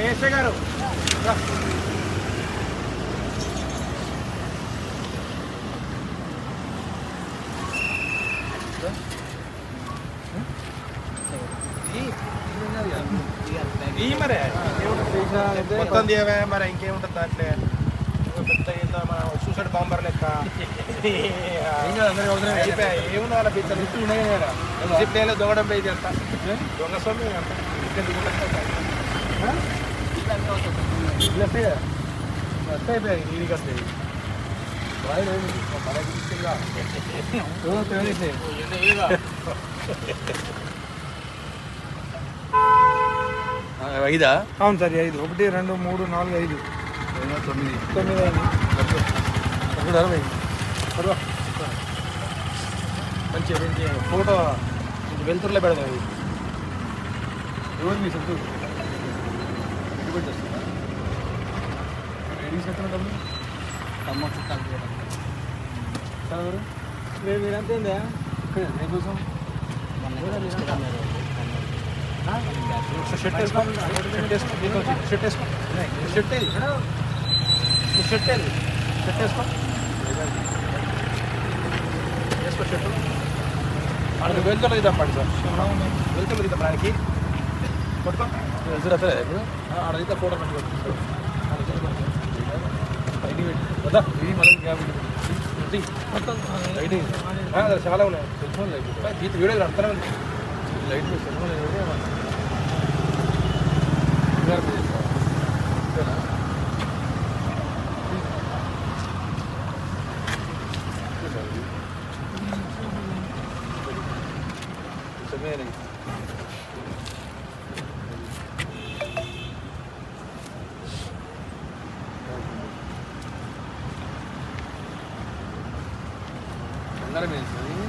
ఏసే గారు. ఈ మరే. మొత్తం మరి ఇంకేముంటుంది దాంట్లో? పెద్ద మన సూసైడ్ బాంబర్ లెక్క. ఏమున్నా వాళ్ళ పిచ్చర్ జిప్లేలో దొంగడం పోయి అంత దొంగ ఐదా? అవును సార్ ఐదు. ఒకటి రెండు మూడు నాలుగు ఐదు. తొమ్మిది. తొమ్మిది ఐదు ఒకటి అరవై. మంచి మంచి ఫోటో వెలుతురులో పెడదాం ఇది. ఎవరు మీ సొంత పెట్టి వస్తుందా ఏడికి చెప్తున్నా డబ్బులు? అమ్మ చుట్టాలు ఎవరు? మేము మీరంతా ఏందా? షర్ట్ వేసుకో. షర్ట్ వేసుకో. దీంట్లో షర్ట్ వేసుకో. షర్ట్ వేది షర్ట్ వేది షర్ట్ వేసుకో. వేసుకో షర్ట్. తప్పండి సార్. వెళ్తురు ఇది తప్పడానికి పట్టుకో ఎదురు అసలే ఇప్పుడు అడిగితే ఫోటో పెట్టుకో ఐడి పెట్టి వద్దా ఇది మళ్ళీ గ్యాప్ మొత్తం ఐడి చాలా ఉన్నాయి సెల్ ఫోన్ లైట్ గీత వీడియోలు అర్థమే ఉంది లైట్ సెల్ ఫోన్ సమయం బంగారం వేస్తుంది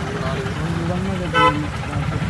సార్ నాలుగు సార్ పదిహేను